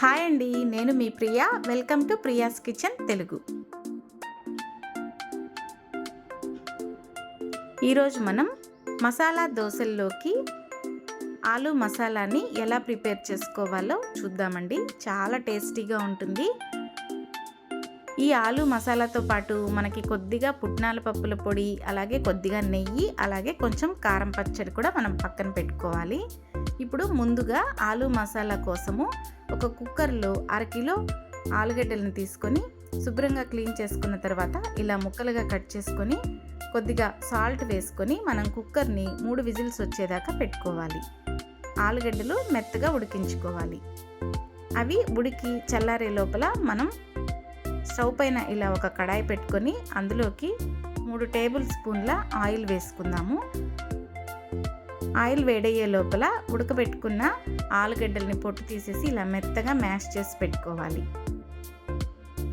Hi అండి నేను మీ Priya. Welcome to Priya's kitchen Telugu. ఈరోజు మనం మసాలా దోశల్లోకి ఆలు మసాలాని ఎలా ప్రిపేర్ చేసుకోవాలో చూద్దామండి. చాలా టేస్టీగా ఉంటుంది. ఈ ఆలు మసాలాతో పాటు మనకి కొద్దిగా పుట్నాల పప్పుల పొడి అలాగే కొద్దిగా నెయ్యి అలాగే కొంచెం కారం పచ్చడి కూడా మనం పక్కన పెట్టుకోవాలి. ఇప్పుడు ముందుగా ఆలు మసాలా కోసము ఒక కుక్కర్లో అరకిలో ఆలుగడ్డలను తీసుకొని శుభ్రంగా క్లీన్ చేసుకున్న తర్వాత ఇలా ముక్కలుగా కట్ చేసుకొని కొద్దిగా సాల్ట్ వేసుకొని మనం కుక్కర్ని మూడు విజిల్స్ వచ్చేదాకా పెట్టుకోవాలి. ఆలుగడ్డలు మెత్తగా ఉడికించుకోవాలి. అవి ఉడికి చల్లారే లోపల మనం స్టవ్ పైన ఇలా ఒక కడాయి పెట్టుకొని అందులోకి మూడు టేబుల్ స్పూన్ల ఆయిల్ వేసుకుందాము. ఆయిల్ వేడయ్యే లోపల ఉడకబెట్టుకున్న ఆలుగడ్డల్ని పొట్టు తీసేసి ఇలా మెత్తగా మ్యాష్ చేసి పెట్టుకోవాలి.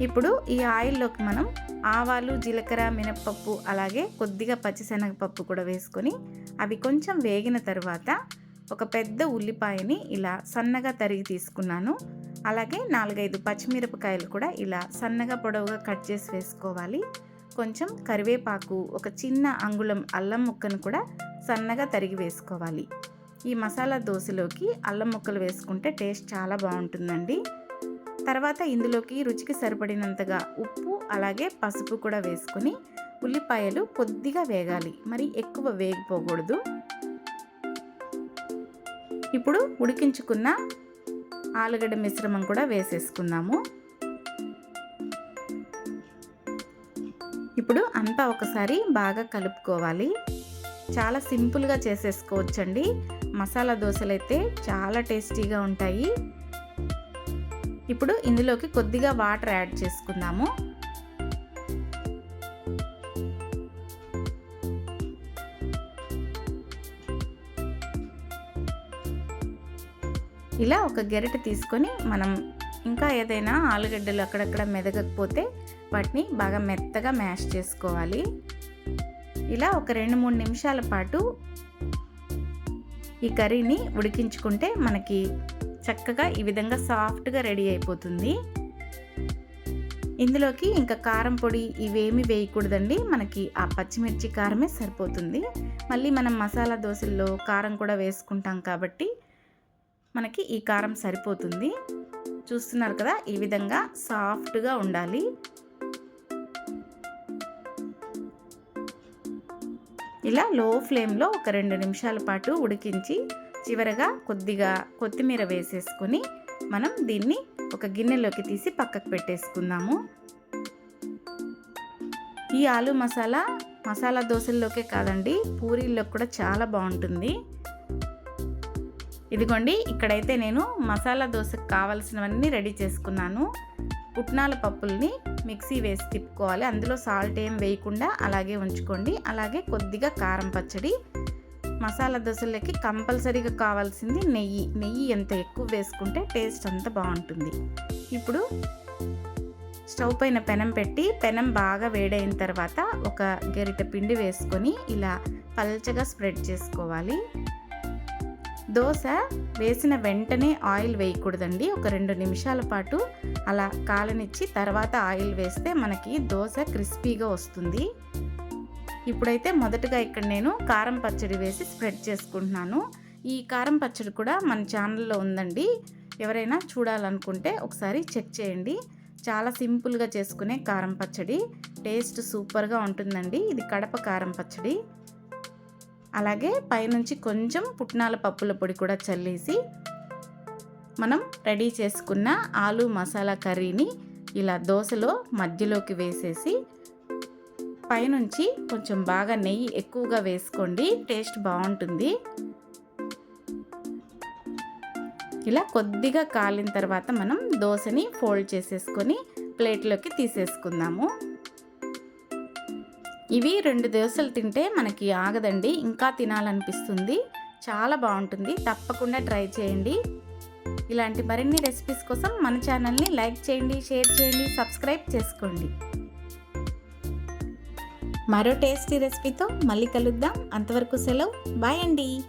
ఇప్పుడు ఈ ఆయిల్లోకి మనం ఆవాలు జీలకర్ర మినప్పప్పు అలాగే కొద్దిగా పచ్చిశనగపప్పు కూడా వేసుకొని అవి కొంచెం వేగిన తర్వాత ఒక పెద్ద ఉల్లిపాయని ఇలా సన్నగా తరిగి తీసుకున్నాను. అలాగే నాలుగైదు పచ్చిమిరపకాయలు కూడా ఇలా సన్నగా పొడవుగా కట్ చేసి వేసుకోవాలి. కొంచెం కరివేపాకు ఒక చిన్న అంగుళం అల్లం ముక్కను కూడా సన్నగా తరిగి వేసుకోవాలి. ఈ మసాలా దోశలోకి అల్లం ముక్కలు వేసుకుంటే టేస్ట్ చాలా బాగుంటుందండి. తర్వాత ఇందులోకి రుచికి సరిపడినంతగా ఉప్పు అలాగే పసుపు కూడా వేసుకొని ఉల్లిపాయలు కొద్దిగా వేగాలి. మరి ఎక్కువ వేగిపోకూడదు. ఇప్పుడు ఉడికించుకున్న ఆలుగడ్డ మిశ్రమం కూడా వేసేసుకుందాము. ఇప్పుడు అంతా ఒకసారి బాగా కలుపుకోవాలి. చాలా సింపుల్గా చేసేసుకోవచ్చండి. మసాలా దోశలు అయితే చాలా టేస్టీగా ఉంటాయి. ఇప్పుడు ఇందులోకి కొద్దిగా వాటర్ యాడ్ చేసుకుందాము. ఇలా ఒక గెరిట తీసుకొని మనం ఇంకా ఏదైనా ఆలుగడ్డలు అక్కడక్కడ మెదగకపోతే వాటిని బాగా మెత్తగా మ్యాష్ చేసుకోవాలి. ఇలా ఒక రెండు మూడు నిమిషాల పాటు ఈ కర్రీని ఉడికించుకుంటే మనకి చక్కగా ఈ విధంగా సాఫ్ట్గా రెడీ అయిపోతుంది. ఇందులోకి ఇంకా కారం పొడి ఇవేమి వేయకూడదండి. మనకి ఆ పచ్చిమిర్చి కారమే సరిపోతుంది. మళ్ళీ మనం మసాలా దోశల్లో కారం కూడా వేసుకుంటాం కాబట్టి మనకి ఈ కారం సరిపోతుంది. చూస్తున్నారు కదా ఈ విధంగా సాఫ్ట్గా ఉండాలి. ఇలా లో ఫ్లేమ్లో ఒక రెండు నిమిషాల పాటు ఉడికించి చివరగా కొద్దిగా కొత్తిమీర వేసేసుకొని మనం దీన్ని ఒక గిన్నెలోకి తీసి పక్కకు పెట్టేసుకుందాము. ఈ ఆలు మసాలా మసాలా దోశల్లోకే కాదండి పూరీల్లో కూడా చాలా బాగుంటుంది. ఇదిగోండి ఇక్కడైతే నేను మసాలా దోశకు కావాల్సినవన్నీ రెడీ చేసుకున్నాను. పుట్నాల పప్పుల్ని మిక్సీ వేసి తిప్పుకోవాలి. అందులో సాల్ట్ ఏం వేయకుండా అలాగే ఉంచుకోండి. అలాగే కొద్దిగా కారం పచ్చడి. మసాలా దోశలకి కంపల్సరీగా కావాల్సింది నెయ్యి. నెయ్యి ఎంత ఎక్కువ వేసుకుంటే టేస్ట్ అంత బాగుంటుంది. ఇప్పుడు స్టవ్ పైన పెనం పెట్టి పెనం బాగా వేడైన తర్వాత ఒక గరిట పిండి వేసుకొని ఇలా పల్చగా స్ప్రెడ్ చేసుకోవాలి. దోశ వేసిన వెంటనే ఆయిల్ వేయకూడదండి. ఒక రెండు నిమిషాల పాటు అలా కాలనిచ్చి తర్వాత ఆయిల్ వేస్తే మనకి దోశ క్రిస్పీగా వస్తుంది. ఇప్పుడైతే మొదటగా ఇక్కడ నేను కారం పచ్చడి వేసి స్ప్రెడ్ చేసుకుంటున్నాను. ఈ కారం పచ్చడి కూడా మన ఛానల్లో ఉందండి. ఎవరైనా చూడాలనుకుంటే ఒకసారి చెక్ చేయండి. చాలా సింపుల్గా చేసుకునే కారం పచ్చడి. టేస్ట్ సూపర్గా ఉంటుందండి. ఇది కడప కారం పచ్చడి. అలాగే పైనుంచి కొంచెం పుట్నాల పప్పుల పొడి కూడా చల్లేసి మనం రెడీ చేసుకున్న ఆలు మసాలా కర్రీని ఇలా దోశలో మధ్యలోకి వేసేసి పైనుంచి కొంచెం బాగా నెయ్యి ఎక్కువగా వేసుకోండి టేస్ట్ బాగుంటుంది. ఇలా కొద్దిగా కాలిన తర్వాత మనం దోశని ఫోల్డ్ చేసేసుకొని ప్లేట్లోకి తీసేసుకుందాము. ఇవి రెండు దోశలు తింటే మనకి ఆగదండి ఇంకా తినాలనిపిస్తుంది. చాలా బాగుంటుంది. తప్పకుండా ట్రై చేయండి. ఇలాంటి మరిన్ని రెసిపీస్ కోసం మన ఛానల్ని లైక్ చేయండి షేర్ చేయండి సబ్స్క్రైబ్ చేసుకోండి. మరో టేస్టీ రెసిపీతో మళ్ళీ కలుద్దాం. అంతవరకు సెలవు. బాయ్ అండి.